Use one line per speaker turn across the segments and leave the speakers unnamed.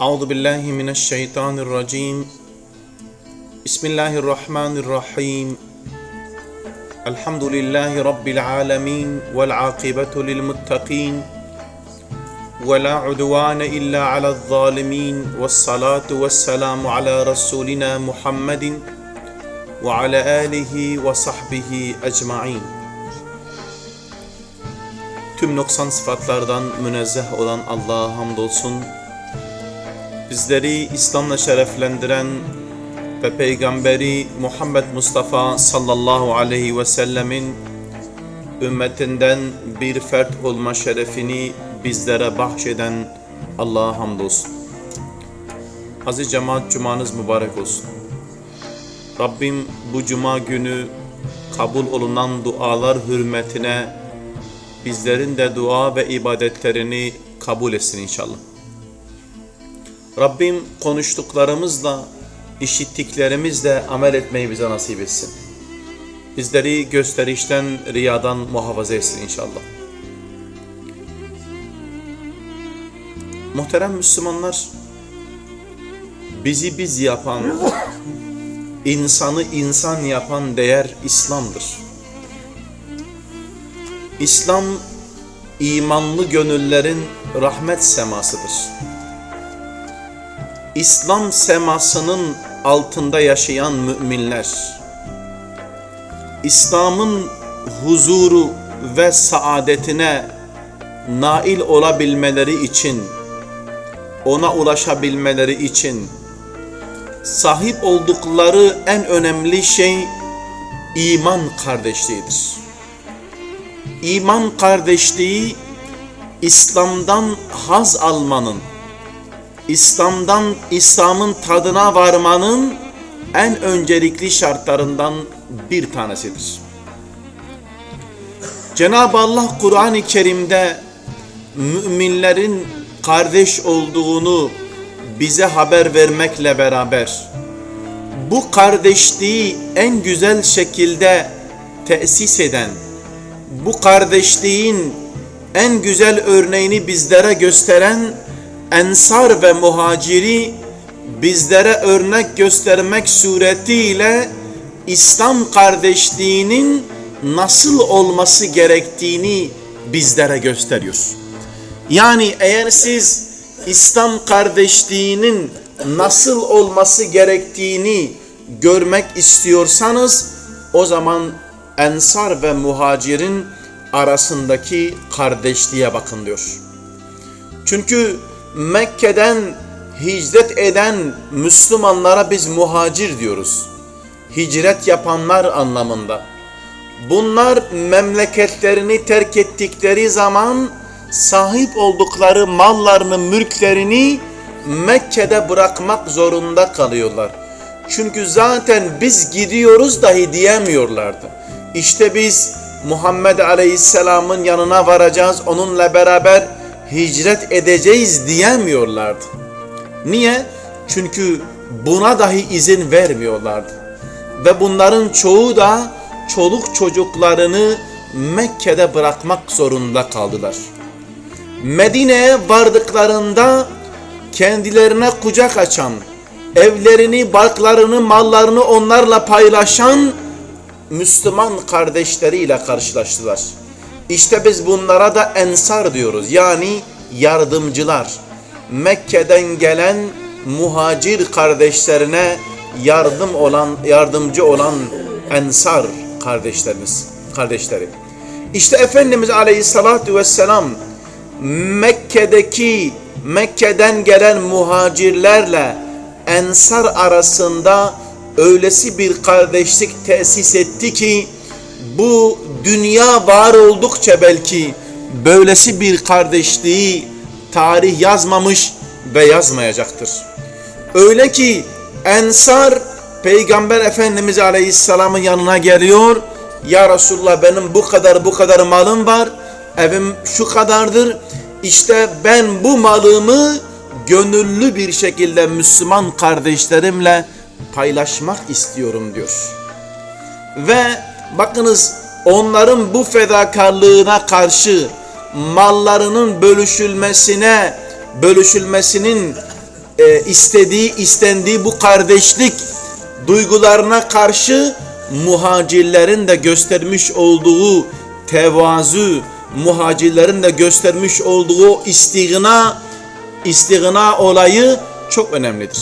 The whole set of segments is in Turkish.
أعوذ بالله من الشيطان الرجيم. بسم الله الرحمن الرحيم. الحمد لله رب العالمين والعاقبة للمتقين ولا عدوان إلا على الظالمين والصلاة والسلام على رسولنا محمد وعلى آله وصحبه أجمعين. Tüm noksan sıfatlardan münezzeh olan Allah'a hamdolsun. Bizleri İslam'la şereflendiren ve Peygamberi Muhammed Mustafa sallallahu aleyhi ve sellemin ümmetinden bir fert olma şerefini bizlere bahşeden Allah'a hamdolsun. Aziz cemaat cumanız mübarek olsun. Rabbim bu cuma günü kabul olunan dualar hürmetine bizlerin de dua ve ibadetlerini kabul etsin inşallah. Rabbim konuştuklarımızla, işittiklerimizle amel etmeyi bize nasip etsin. Bizleri gösterişten, riyadan muhafaza etsin inşallah. Muhterem Müslümanlar, bizi biz yapan, insanı insan yapan değer İslam'dır. İslam imanlı gönüllerin rahmet semasıdır. İslam semasının altında yaşayan müminler, İslam'ın huzuru ve saadetine nail olabilmeleri için, ona ulaşabilmeleri için sahip oldukları en önemli şey iman kardeşliğidir. İman kardeşliği İslam'dan haz almanın, İslam'dan İslam'ın tadına varmanın en öncelikli şartlarından bir tanesidir. Cenab-ı Allah Kur'an-ı Kerim'de müminlerin kardeş olduğunu bize haber vermekle beraber bu kardeşliği en güzel şekilde tesis eden, bu kardeşliğin en güzel örneğini bizlere gösteren ensar ve muhaciri bizlere örnek göstermek suretiyle İslam kardeşliğinin nasıl olması gerektiğini bizlere gösteriyor. Yani eğer siz İslam kardeşliğinin nasıl olması gerektiğini görmek istiyorsanız o zaman ensar ve muhacirin arasındaki kardeşliğe bakın diyor. Çünkü Mekke'den hicret eden Müslümanlara biz muhacir diyoruz. Hicret yapanlar anlamında. Bunlar memleketlerini terk ettikleri zaman sahip oldukları mallarını, mülklerini Mekke'de bırakmak zorunda kalıyorlar. Çünkü zaten biz gidiyoruz dahi diyemiyorlardı. İşte biz Muhammed Aleyhisselam'ın yanına varacağız, onunla beraber hicret edeceğiz diyemiyorlardı. Niye? Çünkü buna dahi izin vermiyorlardı. Ve bunların çoğu da çoluk çocuklarını Mekke'de bırakmak zorunda kaldılar. Medine'ye vardıklarında kendilerine kucak açan, evlerini, barklarını, mallarını onlarla paylaşan Müslüman kardeşleriyle karşılaştılar. İşte biz bunlara da ensar diyoruz. Yani yardımcılar. Mekke'den gelen muhacir kardeşlerine yardım olan, yardımcı olan ensar kardeşlerimiz, kardeşleri. İşte Efendimiz Aleyhisselatü Vesselam Mekke'deki Mekke'den gelen muhacirlerle ensar arasında öylesi bir kardeşlik tesis etti ki bu dünya var oldukça belki böylesi bir kardeşliği tarih yazmamış ve yazmayacaktır. Öyle ki Ensar Peygamber Efendimiz Aleyhisselam'ın yanına geliyor. Ya Resulullah benim bu kadar bu kadar malım var. Evim şu kadardır. İşte ben bu malımı gönüllü bir şekilde Müslüman kardeşlerimle paylaşmak istiyorum diyor. Ve bakınız onların bu fedakarlığına karşı mallarının bölüşülmesine bölüşülmesinin e, istediği, istendiği bu kardeşlik duygularına karşı muhacirlerin de göstermiş olduğu tevazu, muhacirlerin de göstermiş olduğu istigna, istigna olayı çok önemlidir.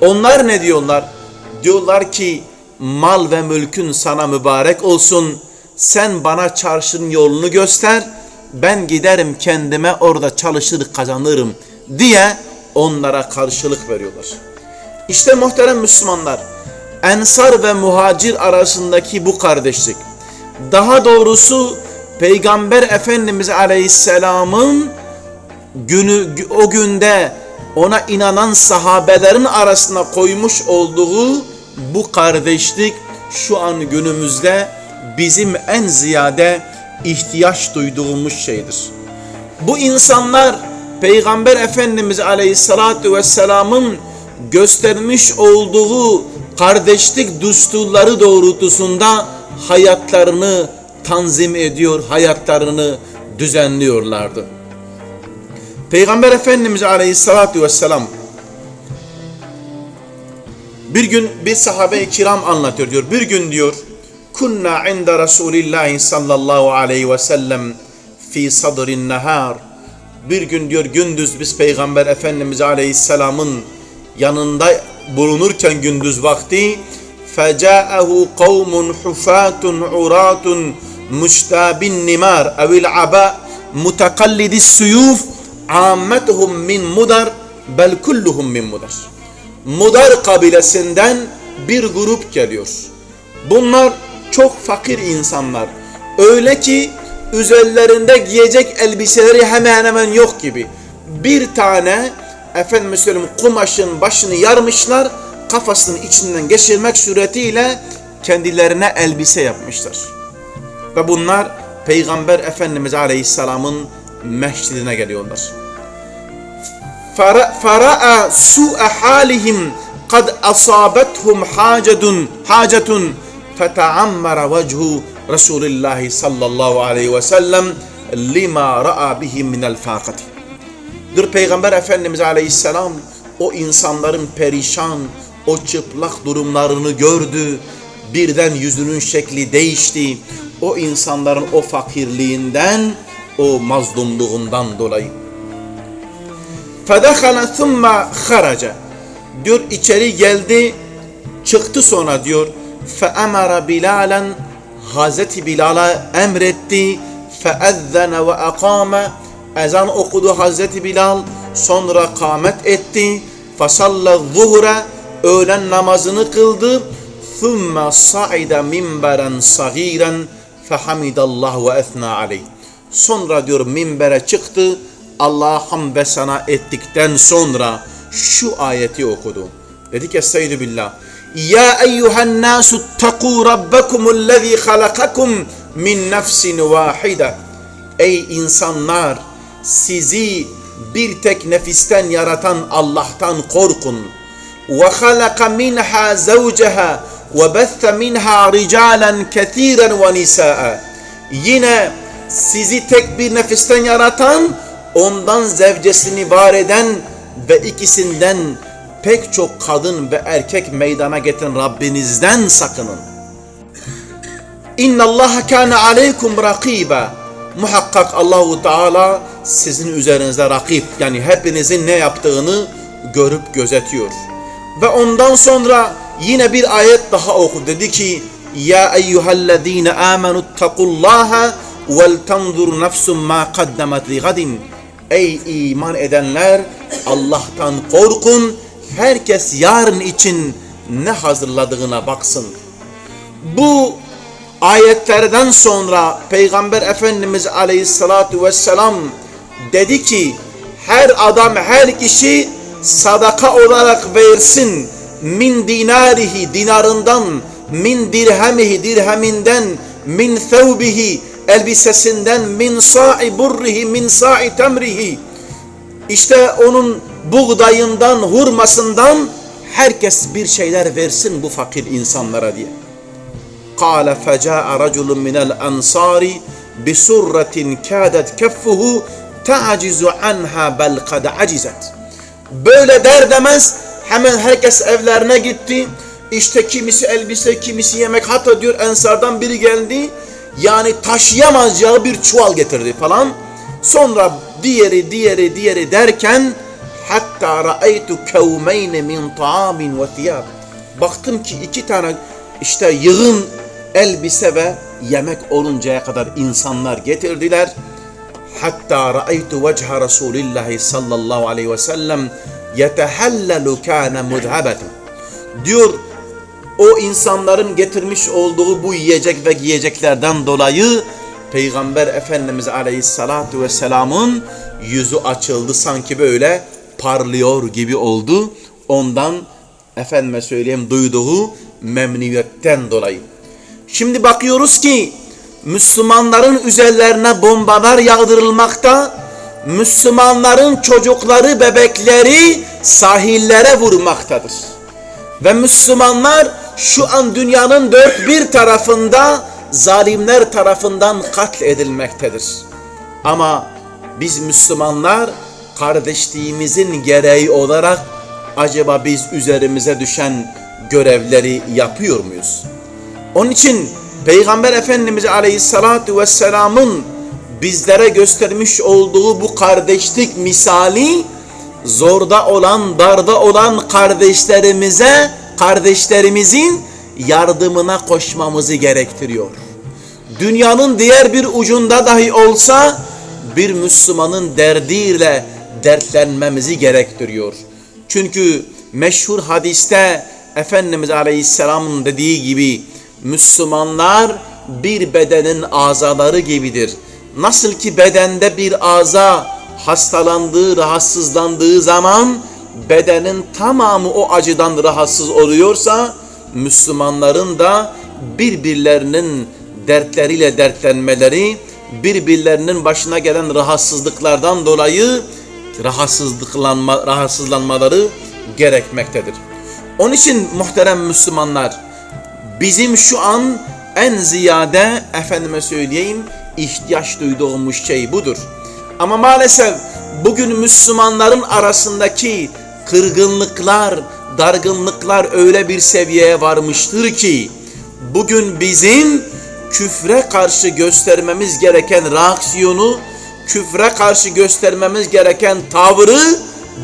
Onlar ne diyorlar? Diyorlar ki mal ve mülkün sana mübarek olsun. Sen bana çarşının yolunu göster. Ben giderim kendime orada çalışır kazanırım diye onlara karşılık veriyorlar. İşte muhterem Müslümanlar, Ensar ve muhacir arasındaki bu kardeşlik, daha doğrusu Peygamber Efendimiz Aleyhisselam'ın günü o günde ona inanan sahabelerin arasına koymuş olduğu bu kardeşlik şu an günümüzde bizim en ziyade ihtiyaç duyduğumuz şeydir. Bu insanlar Peygamber Efendimiz Aleyhisselatü Vesselam'ın göstermiş olduğu kardeşlik düsturları doğrultusunda hayatlarını tanzim ediyor, hayatlarını düzenliyorlardı. Peygamber Efendimiz Aleyhisselatü Vesselam bir gün bir sahabe-i kiram anlatıyor diyor. Bir gün diyor kunna inda Resulillahi sallallahu aleyhi ve sellem fi sadrin nehar. Bir gün diyor gündüz biz Peygamber Efendimiz Aleyhisselam'ın yanında bulunurken gündüz vakti fecaahu kavmun hufatun uratun müştabin nimar evil aba mutakallidis suyuf ammetuhum min mudar bel kulluhum min mudar. Mudar kabilesinden bir grup geliyor. Bunlar çok fakir insanlar. Öyle ki üzerlerinde giyecek elbiseleri hemen hemen yok gibi. Bir tane efendim söyleyeyim kumaşın başını yarmışlar, kafasının içinden geçirmek suretiyle kendilerine elbise yapmışlar. Ve bunlar Peygamber Efendimiz Aleyhisselam'ın mescidine geliyorlar. فَرَأَ سُوءَ حَالِهِمْ قَدْ أَصَابَتْهُمْ حَاجَةٌ حَاجَةٌ فَتَعَمَّرَ وَجْهُ رَسُولِ اللّٰهِ صَلَّى اللّٰهُ عَلَيْهِ وَسَلَّمْ لِمَا رَأَ بِهِمْ مِنَ الْفَاقَةِ Dır Peygamber Efendimiz Aleyhisselam o insanların perişan, o çıplak durumlarını gördü. Birden yüzünün şekli değişti. O insanların o fakirliğinden, o mazlumluğundan dolayı. فَدَخَلَ ثُمَّ خَرَجَ Diyor içeri geldi, çıktı sonra diyor. فَأَمَرَ بِلَالًا Hazreti Bilal'a emretti. فَأَذَّنَ وَأَقَامَ Ezan okudu Hazreti Bilal. Sonra kâmet etti. فَصَلَّ الظُّهُرَ Öğlen namazını kıldı. ثُمَّ صَعِدَ مِنْبَرًا صَغِيرًا فَحَمِدَ اللّٰهُ وَاَثْنَى عَلَيْهِ Sonra diyor minbere çıktı. Allah'a ham ve sana ettikten sonra şu ayeti okudu. Dedi ki Estaizu billah. Ya eyyuhen nasu taku rabbekumullezî halakakum min nefsin vahide. Ey insanlar sizi bir tek nefisten yaratan Allah'tan korkun. Ve halaka minha zavceha ve bethe minha ricalan kethiren ve nisaa. Yine sizi tek bir nefisten yaratan ondan zevcesini var eden ve ikisinden pek çok kadın ve erkek meydana getiren Rabbinizden sakının. İnna Allah kana aleykum rakiba. Muhakkak Allahu Teala sizin üzerinizde rakip yani hepinizin ne yaptığını görüp gözetiyor. Ve ondan sonra yine bir ayet daha oku dedi ki Ya eyyühellezine amenu takullaha vel tanzur ma kaddemet li gadin Ey iman edenler Allah'tan korkun. Herkes yarın için ne hazırladığına baksın. Bu ayetlerden sonra Peygamber Efendimiz Aleyhissalatu vesselam dedi ki her adam her kişi sadaka olarak versin min dinarihi dinarından min dirhemihi dirheminden min thevbihi elbisesinden min sa'i burrihi min sa'i temrihi işte onun buğdayından, hurmasından herkes bir şeyler versin bu fakir insanlara diye. قال فجاء رجل من الأنصار بسرة كادت كفه تعجز عنها بل قد عجزت. Böyle der demez hemen herkes evlerine gitti. İşte kimisi elbise, kimisi yemek. Hatta diyor ensardan biri geldi. Yani taşıyamayacağı bir çuval getirdi falan. Sonra diğeri, diğeri, diğeri derken hatta ra'aytu kavmeyn min ta'amin ve thiyab. Baktım ki iki tane işte yığın elbise ve yemek oluncaya kadar insanlar getirdiler. Hatta ra'aytu vechha Resulillah sallallahu aleyhi ve sellem yetehallelu kana mudhabeten. Diyor o insanların getirmiş olduğu bu yiyecek ve giyeceklerden dolayı Peygamber Efendimiz Aleyhissalatu Vesselam'ın yüzü açıldı sanki böyle parlıyor gibi oldu. Ondan efendime söyleyeyim duyduğu memnuniyetten dolayı. Şimdi bakıyoruz ki Müslümanların üzerlerine bombalar yağdırılmakta, Müslümanların çocukları, bebekleri sahillere vurmaktadır. Ve Müslümanlar şu an dünyanın dört bir tarafında zalimler tarafından katledilmektedir. Ama biz Müslümanlar kardeşliğimizin gereği olarak acaba biz üzerimize düşen görevleri yapıyor muyuz? Onun için Peygamber Efendimiz Aleyhissalatu Vesselam'ın bizlere göstermiş olduğu bu kardeşlik misali zorda olan, darda olan kardeşlerimize, kardeşlerimizin yardımına koşmamızı gerektiriyor. Dünyanın diğer bir ucunda dahi olsa bir Müslümanın derdiyle dertlenmemizi gerektiriyor. Çünkü meşhur hadiste Efendimiz Aleyhisselam'ın dediği gibi Müslümanlar bir bedenin azaları gibidir. Nasıl ki bedende bir aza hastalandığı, rahatsızlandığı zaman bedenin tamamı o acıdan rahatsız oluyorsa Müslümanların da birbirlerinin dertleriyle dertlenmeleri, birbirlerinin başına gelen rahatsızlıklardan dolayı rahatsızlıklanma, rahatsızlanmaları gerekmektedir. Onun için muhterem Müslümanlar bizim şu an en ziyade efendime söyleyeyim ihtiyaç duyduğumuz şey budur. Ama maalesef bugün Müslümanların arasındaki kırgınlıklar, dargınlıklar öyle bir seviyeye varmıştır ki bugün bizim küfre karşı göstermemiz gereken reaksiyonu, küfre karşı göstermemiz gereken tavrı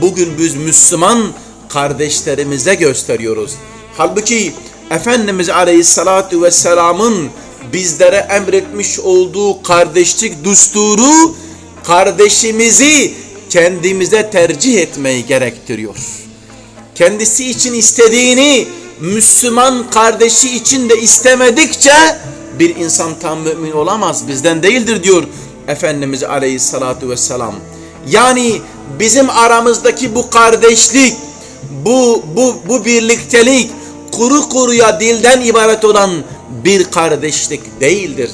bugün biz Müslüman kardeşlerimize gösteriyoruz. Halbuki Efendimiz Aleyhissalatu Vesselam'ın bizlere emretmiş olduğu kardeşlik düsturu kardeşimizi kendimize tercih etmeyi gerektiriyor. Kendisi için istediğini Müslüman kardeşi için de istemedikçe bir insan tam mümin olamaz bizden değildir diyor Efendimiz Aleyhissalatu Vesselam. Yani bizim aramızdaki bu kardeşlik, bu, bu, bu birliktelik kuru kuruya dilden ibaret olan bir kardeşlik değildir.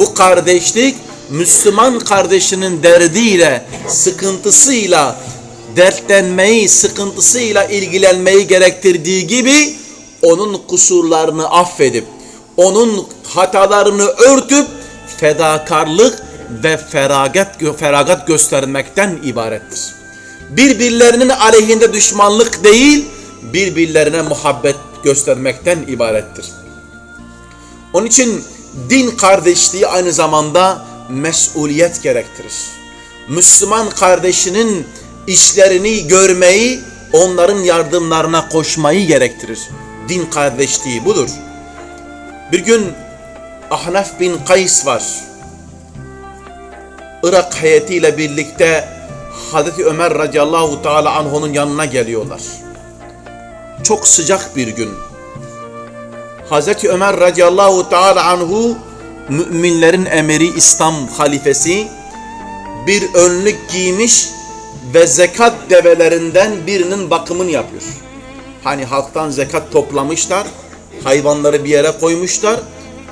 Bu kardeşlik Müslüman kardeşinin derdiyle, sıkıntısıyla, dertlenmeyi, sıkıntısıyla ilgilenmeyi gerektirdiği gibi onun kusurlarını affedip, onun hatalarını örtüp fedakarlık ve feragat, feragat göstermekten ibarettir. Birbirlerinin aleyhinde düşmanlık değil, birbirlerine muhabbet göstermekten ibarettir. Onun için din kardeşliği aynı zamanda mesuliyet gerektirir. Müslüman kardeşinin işlerini görmeyi, onların yardımlarına koşmayı gerektirir. Din kardeşliği budur. Bir gün Ahnaf bin Kays var. Irak heyetiyle birlikte Hazreti Ömer radıyallahu teala anh'unun yanına geliyorlar. Çok sıcak bir gün. Hazreti Ömer radıyallahu teala anhu müminlerin emiri İslam halifesi bir önlük giymiş ve zekat develerinden birinin bakımını yapıyor. Hani halktan zekat toplamışlar, hayvanları bir yere koymuşlar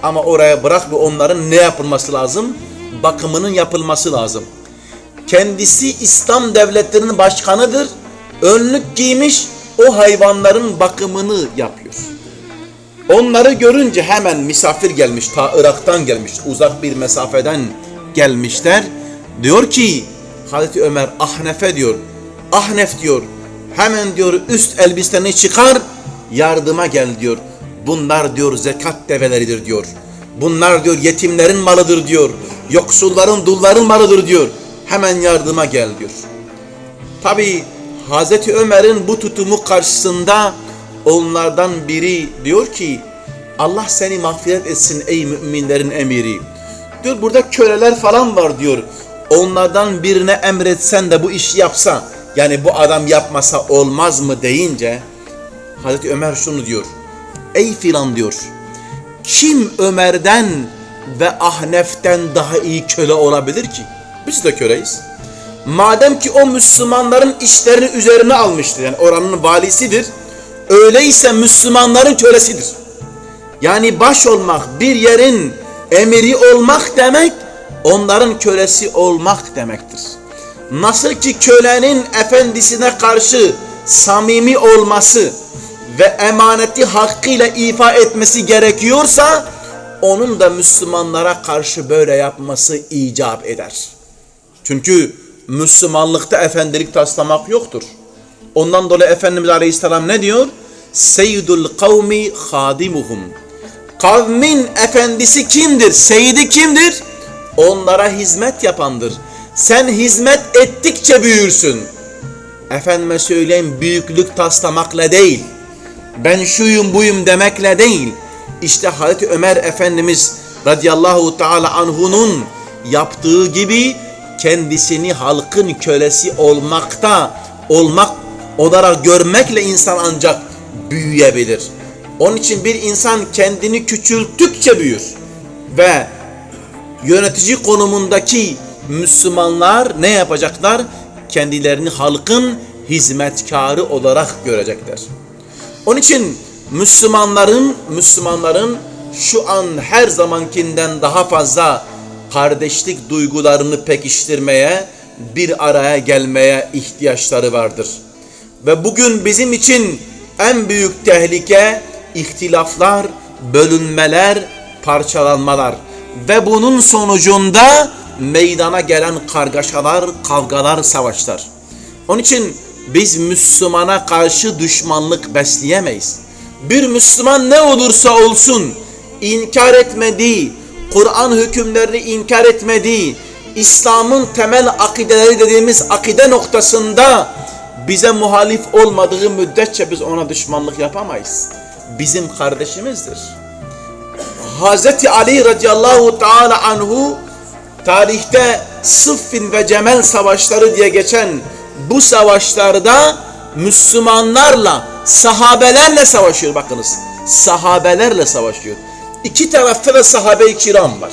ama oraya bırak ve onların ne yapılması lazım? Bakımının yapılması lazım. Kendisi İslam devletlerinin başkanıdır. Önlük giymiş, o hayvanların bakımını yapıyor. Onları görünce hemen misafir gelmiş, ta Irak'tan gelmiş, uzak bir mesafeden gelmişler. Diyor ki Hazreti Ömer Ahnef'e diyor, Ahnef diyor, Hemen diyor üst elbiseni çıkar yardıma gel diyor. Bunlar diyor zekat develeridir diyor. Bunlar diyor yetimlerin malıdır diyor. Yoksulların, dulların malıdır diyor. Hemen yardıma gel diyor. Tabi Hazreti Ömer'in bu tutumu karşısında onlardan biri diyor ki Allah seni mağfiret etsin ey müminlerin emiri. Diyor burada köleler falan var diyor. Onlardan birine emretsen de bu işi yapsa yani bu adam yapmasa olmaz mı deyince Hazreti Ömer şunu diyor. Ey filan diyor. Kim Ömer'den ve Ahnef'ten daha iyi köle olabilir ki? Biz de köleyiz. Madem ki o Müslümanların işlerini üzerine almıştır. Yani oranın valisidir. Öyleyse Müslümanların kölesidir. Yani baş olmak, bir yerin emiri olmak demek, onların kölesi olmak demektir. Nasıl ki kölenin efendisine karşı samimi olması ve emaneti hakkıyla ifa etmesi gerekiyorsa, onun da Müslümanlara karşı böyle yapması icap eder. Çünkü Müslümanlıkta efendilik taslamak yoktur. Ondan dolayı Efendimiz Aleyhisselam ne diyor? Seyyidul kavmi hadimuhum. Kavmin efendisi kimdir? Seyidi kimdir? Onlara hizmet yapandır. Sen hizmet ettikçe büyürsün. Efendime söyleyeyim büyüklük taslamakla değil. Ben şuyum buyum demekle değil. İşte Hazreti Ömer Efendimiz radıyallahu teala anhunun yaptığı gibi kendisini halkın kölesi olmakta olmak olarak görmekle insan ancak büyüyebilir. Onun için bir insan kendini küçülttükçe büyür ve yönetici konumundaki Müslümanlar ne yapacaklar? Kendilerini halkın hizmetkarı olarak görecekler. Onun için Müslümanların Müslümanların şu an her zamankinden daha fazla kardeşlik duygularını pekiştirmeye, bir araya gelmeye ihtiyaçları vardır. Ve bugün bizim için en büyük tehlike ihtilaflar, bölünmeler, parçalanmalar ve bunun sonucunda meydana gelen kargaşalar, kavgalar, savaşlar. Onun için biz Müslümana karşı düşmanlık besleyemeyiz. Bir Müslüman ne olursa olsun inkar etmediği, Kur'an hükümlerini inkar etmediği, İslam'ın temel akideleri dediğimiz akide noktasında bize muhalif olmadığı müddetçe biz ona düşmanlık yapamayız. Bizim kardeşimizdir. Hazreti Ali radıyallahu teala anhu tarihte Sıffin ve Cemel savaşları diye geçen bu savaşlarda Müslümanlarla, sahabelerle savaşıyor bakınız. Sahabelerle savaşıyor. İki tarafta da sahabe-i kiram var.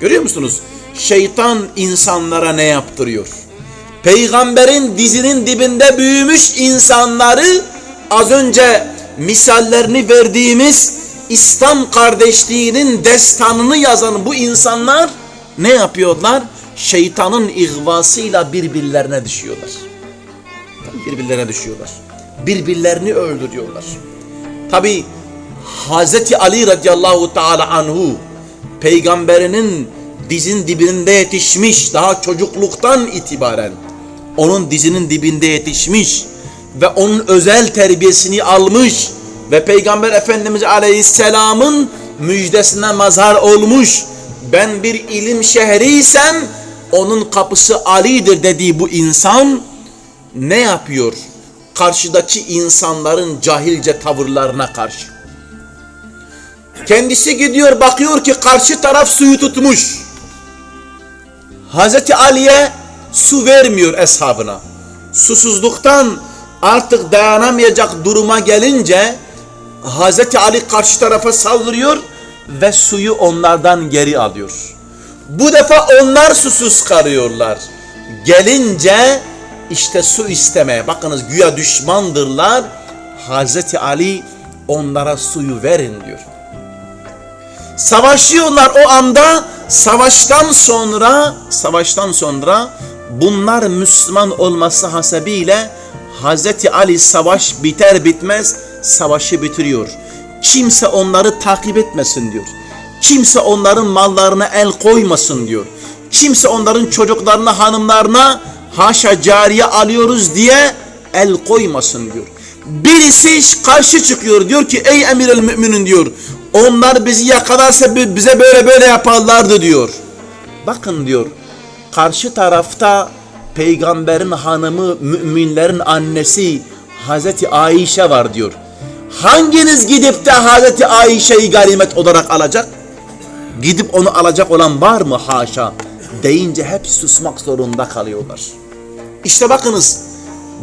Görüyor musunuz? Şeytan insanlara ne yaptırıyor? Peygamberin dizinin dibinde büyümüş insanları az önce misallerini verdiğimiz İslam kardeşliğinin destanını yazan bu insanlar ne yapıyorlar? Şeytanın ihvasıyla birbirlerine düşüyorlar. Birbirlerine düşüyorlar. Birbirlerini öldürüyorlar. Tabi Hazreti Ali radıyallahu teala anhu peygamberinin dizin dibinde yetişmiş daha çocukluktan itibaren onun dizinin dibinde yetişmiş ve onun özel terbiyesini almış ve Peygamber Efendimiz Aleyhisselam'ın müjdesine mazhar olmuş. Ben bir ilim şehriysem onun kapısı Ali'dir dediği bu insan ne yapıyor? Karşıdaki insanların cahilce tavırlarına karşı. Kendisi gidiyor bakıyor ki karşı taraf suyu tutmuş. Hazreti Ali'ye su vermiyor eshabına. Susuzluktan artık dayanamayacak duruma gelince Hazreti Ali karşı tarafa saldırıyor ve suyu onlardan geri alıyor. Bu defa onlar susuz kalıyorlar. Gelince işte su istemeye bakınız güya düşmandırlar. Hazreti Ali onlara suyu verin diyor. Savaşıyorlar o anda savaştan sonra savaştan sonra bunlar Müslüman olması hasebiyle Hazreti Ali savaş biter bitmez savaşı bitiriyor. Kimse onları takip etmesin diyor. Kimse onların mallarına el koymasın diyor. Kimse onların çocuklarına, hanımlarına haşa cariye alıyoruz diye el koymasın diyor. Birisi karşı çıkıyor diyor ki ey emir el müminin diyor. Onlar bizi yakalarsa bize böyle böyle yaparlardı diyor. Bakın diyor karşı tarafta peygamberin hanımı müminlerin annesi Hazreti Ayşe var diyor. Hanginiz gidip de Hazreti Ayşe'yi ganimet olarak alacak? Gidip onu alacak olan var mı haşa? Deyince hep susmak zorunda kalıyorlar. İşte bakınız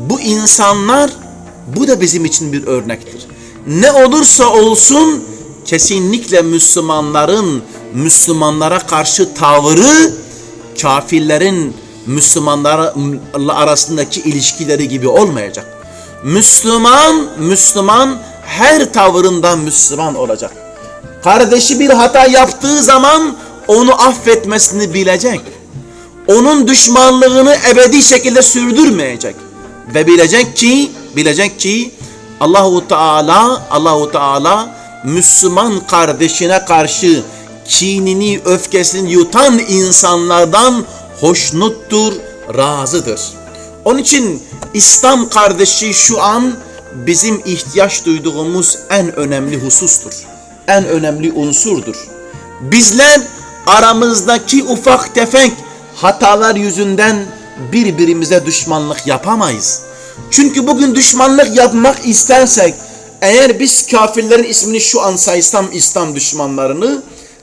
bu insanlar bu da bizim için bir örnektir. Ne olursa olsun kesinlikle Müslümanların Müslümanlara karşı tavrı kafirlerin Müslümanlarla arasındaki ilişkileri gibi olmayacak. Müslüman, Müslüman her tavırından Müslüman olacak. Kardeşi bir hata yaptığı zaman onu affetmesini bilecek. Onun düşmanlığını ebedi şekilde sürdürmeyecek. Ve bilecek ki, bilecek ki Allahu Teala, Allahu Teala Müslüman kardeşine karşı kinini, öfkesini yutan insanlardan hoşnuttur, razıdır. Onun için İslam kardeşi şu an bizim ihtiyaç duyduğumuz en önemli husustur. En önemli unsurdur. Bizler aramızdaki ufak tefek hatalar yüzünden birbirimize düşmanlık yapamayız. Çünkü bugün düşmanlık yapmak istersek eğer biz kafirlerin ismini şu an saysam İslam düşmanlarını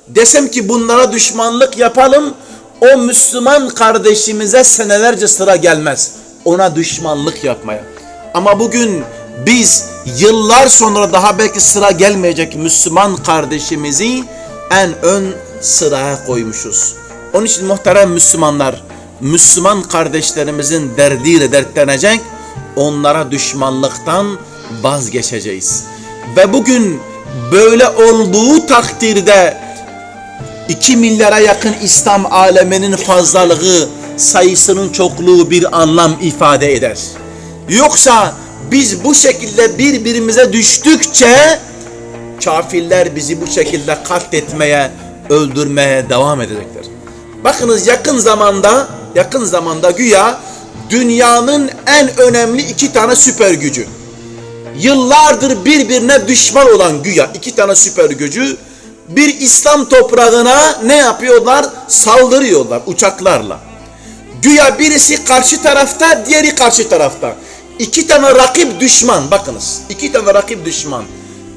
desem ki bunlara düşmanlık yapalım o Müslüman kardeşimize senelerce sıra gelmez. Ona düşmanlık yapmaya. Ama bugün biz yıllar sonra daha belki sıra gelmeyecek Müslüman kardeşimizi en ön sıraya koymuşuz. Onun için muhterem Müslümanlar, Müslüman kardeşlerimizin derdiyle dertlenecek, onlara düşmanlıktan vazgeçeceğiz. Ve bugün böyle olduğu takdirde 2 milyara yakın İslam aleminin fazlalığı, sayısının çokluğu bir anlam ifade eder. Yoksa biz bu şekilde birbirimize düştükçe kafirler bizi bu şekilde katletmeye, öldürmeye devam edecekler. Bakınız yakın zamanda, yakın zamanda güya dünyanın en önemli iki tane süper gücü. Yıllardır birbirine düşman olan güya iki tane süper gücü bir İslam toprağına ne yapıyorlar? Saldırıyorlar uçaklarla. Güya birisi karşı tarafta, diğeri karşı tarafta. İki tane rakip düşman, bakınız. iki tane rakip düşman.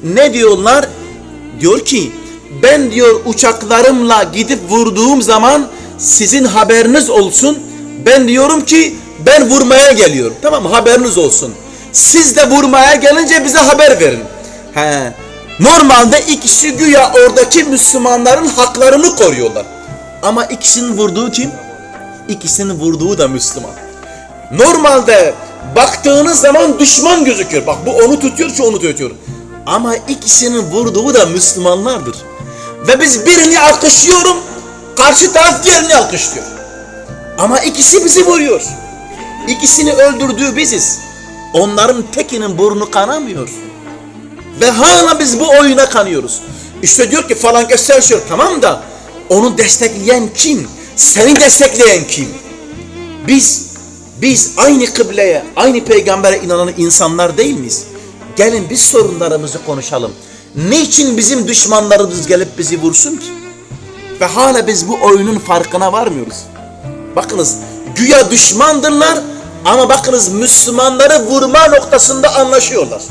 Ne diyorlar? Diyor ki, ben diyor uçaklarımla gidip vurduğum zaman sizin haberiniz olsun. Ben diyorum ki ben vurmaya geliyorum. Tamam? Haberiniz olsun. Siz de vurmaya gelince bize haber verin. He. Normalde ikisi güya oradaki Müslümanların haklarını koruyorlar. Ama ikisinin vurduğu kim? İkisinin vurduğu da Müslüman. Normalde baktığınız zaman düşman gözüküyor. Bak bu onu tutuyor, şu onu tutuyor. Ama ikisinin vurduğu da Müslümanlardır. Ve biz birini alkışlıyorum, karşı taraf diğerini alkışlıyor. Ama ikisi bizi vuruyor. İkisini öldürdüğü biziz. Onların tekinin burnu kanamıyor. Ve hala biz bu oyuna kanıyoruz. İşte diyor ki falan gösteriyor tamam da onu destekleyen kim? Seni destekleyen kim? Biz biz aynı kıbleye, aynı peygambere inanan insanlar değil miyiz? Gelin biz sorunlarımızı konuşalım. Niçin bizim düşmanlarımız gelip bizi vursun ki? Ve hala biz bu oyunun farkına varmıyoruz. Bakınız güya düşmandırlar ama bakınız Müslümanları vurma noktasında anlaşıyorlar.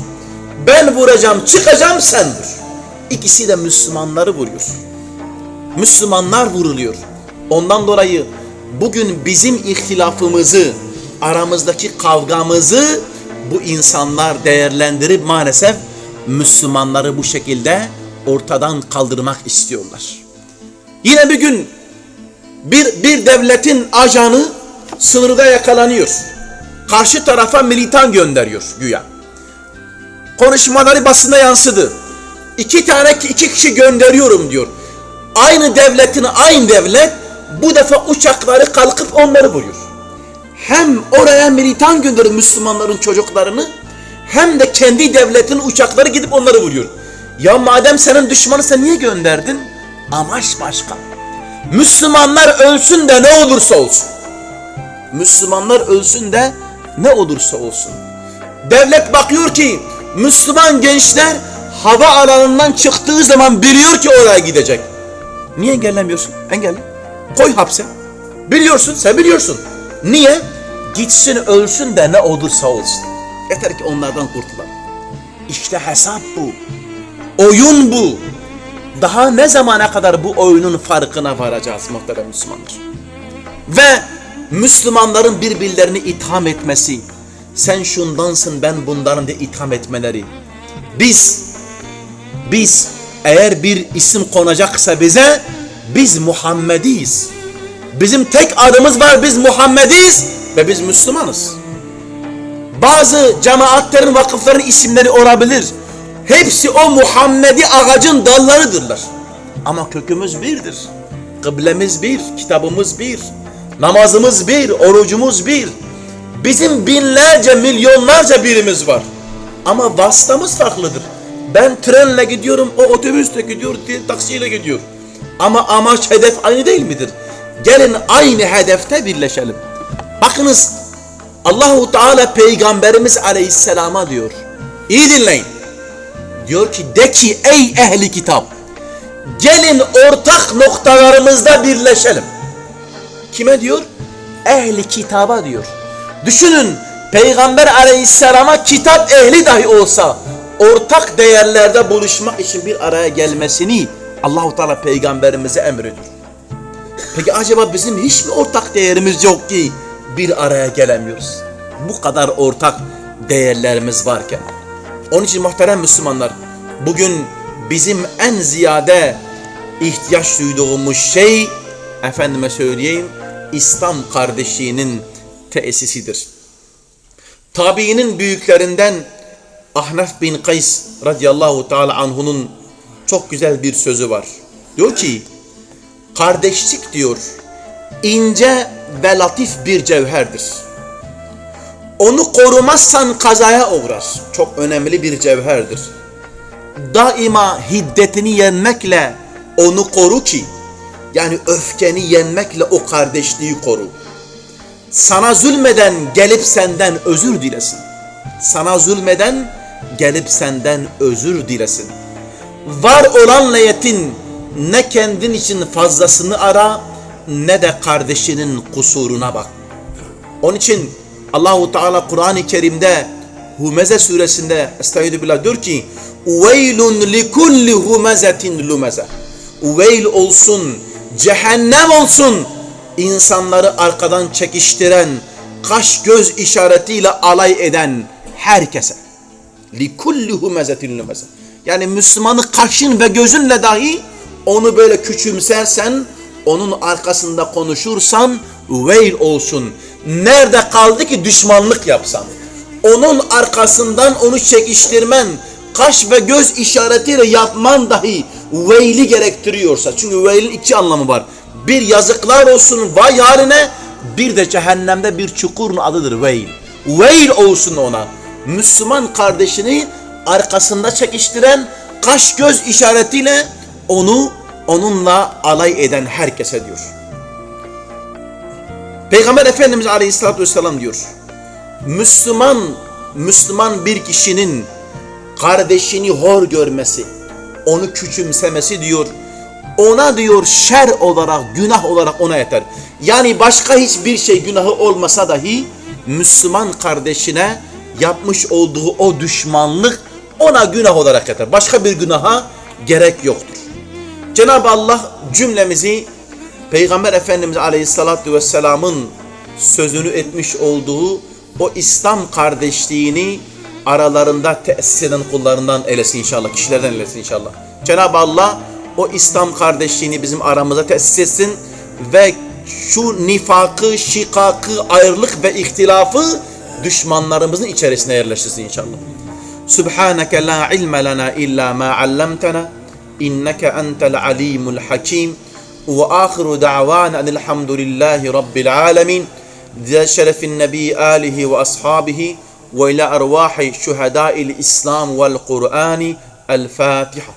Ben vuracağım, çıkacağım sen vur. İkisi de Müslümanları vuruyor. Müslümanlar vuruluyor. Ondan dolayı bugün bizim ihtilafımızı, aramızdaki kavgamızı bu insanlar değerlendirip maalesef Müslümanları bu şekilde ortadan kaldırmak istiyorlar. Yine bir gün bir, bir devletin ajanı sınırda yakalanıyor. Karşı tarafa militan gönderiyor güya. Konuşmaları basına yansıdı. İki tane iki kişi gönderiyorum diyor. Aynı devletin aynı devlet bu defa uçakları kalkıp onları vuruyor. Hem oraya militan gönderir Müslümanların çocuklarını hem de kendi devletin uçakları gidip onları vuruyor. Ya madem senin düşmanı sen niye gönderdin? Amaç başka. Müslümanlar ölsün de ne olursa olsun. Müslümanlar ölsün de ne olursa olsun. Devlet bakıyor ki Müslüman gençler hava alanından çıktığı zaman biliyor ki oraya gidecek. Niye engellemiyorsun? Engelle. Koy hapse. Biliyorsun, sen biliyorsun. Niye? Gitsin ölsün de ne olursa olsun. Yeter ki onlardan kurtulalım. İşte hesap bu. Oyun bu. Daha ne zamana kadar bu oyunun farkına varacağız muhterem Müslümanlar? Ve Müslümanların birbirlerini itham etmesi, sen şundansın ben bundanım diye itham etmeleri. Biz, biz eğer bir isim konacaksa bize, biz Muhammediyiz. Bizim tek adımız var, biz Muhammediyiz ve biz Müslümanız. Bazı cemaatlerin, vakıfların isimleri olabilir. Hepsi o Muhammedi ağacın dallarıdırlar. Ama kökümüz birdir. Kıblemiz bir, kitabımız bir, namazımız bir, orucumuz bir. Bizim binlerce, milyonlarca birimiz var. Ama vasıtamız farklıdır. Ben trenle gidiyorum, o otobüsle gidiyor, taksiyle gidiyor. Ama amaç, hedef aynı değil midir? Gelin aynı hedefte birleşelim. Bakınız Allahu Teala Peygamberimiz Aleyhisselam'a diyor. İyi dinleyin. Diyor ki de ki ey ehli kitap gelin ortak noktalarımızda birleşelim. Kime diyor? Ehli kitaba diyor. Düşünün Peygamber aleyhisselama kitap ehli dahi olsa ortak değerlerde buluşmak için bir araya gelmesini Allahu Teala peygamberimize emrediyor. Peki acaba bizim hiç mi ortak değerimiz yok ki bir araya gelemiyoruz? Bu kadar ortak değerlerimiz varken. Onun için muhterem Müslümanlar bugün bizim en ziyade ihtiyaç duyduğumuz şey efendime söyleyeyim İslam kardeşliğinin tesisidir. Tabiinin büyüklerinden Ahnaf bin Kays radıyallahu teala anhunun çok güzel bir sözü var. Diyor ki kardeşlik diyor ince ve latif bir cevherdir. Onu korumazsan kazaya uğrar. Çok önemli bir cevherdir. Daima hiddetini yenmekle onu koru ki yani öfkeni yenmekle o kardeşliği koru. Sana zulmeden gelip senden özür dilesin. Sana zulmeden gelip senden özür dilesin. Var olanla yetin ne kendin için fazlasını ara ne de kardeşinin kusuruna bak. Onun için Allahu Teala Kur'an-ı Kerim'de Humeze suresinde Estaizu billah diyor ki Veylun li kulli humezetin lumeze Veyl olsun, cehennem olsun insanları arkadan çekiştiren, kaş göz işaretiyle alay eden herkese. Kulli humezetin lumeze Yani Müslümanı kaşın ve gözünle dahi onu böyle küçümsersen, onun arkasında konuşursan veil olsun. Nerede kaldı ki düşmanlık yapsan? Onun arkasından onu çekiştirmen, kaş ve göz işaretiyle yapman dahi veili gerektiriyorsa. Çünkü veilin iki anlamı var. Bir yazıklar olsun vay haline, bir de cehennemde bir çukurun adıdır veil. Veil olsun ona. Müslüman kardeşini arkasında çekiştiren, kaş göz işaretiyle onu onunla alay eden herkese diyor. Peygamber Efendimiz Aleyhisselatü Vesselam diyor. Müslüman, Müslüman bir kişinin kardeşini hor görmesi, onu küçümsemesi diyor. Ona diyor şer olarak, günah olarak ona yeter. Yani başka hiçbir şey günahı olmasa dahi Müslüman kardeşine yapmış olduğu o düşmanlık ona günah olarak yeter. Başka bir günaha gerek yoktur. Cenab-ı Allah cümlemizi Peygamber Efendimiz Aleyhisselatü Vesselam'ın sözünü etmiş olduğu o İslam kardeşliğini aralarında tesis eden kullarından eylesin inşallah. Kişilerden eylesin inşallah. Cenab-ı Allah o İslam kardeşliğini bizim aramıza tesis etsin ve şu nifakı, şikakı, ayrılık ve ihtilafı düşmanlarımızın içerisine yerleştirsin inşallah. Subhaneke la ilme lana illa ma allamtana inneke entel alimul hakim ve ahiru da'vana enilhamdülillahi rabbil alemin شرف النبي آله وأصحابه وإلى أرواح شهداء الإسلام والقرآن الفاتحة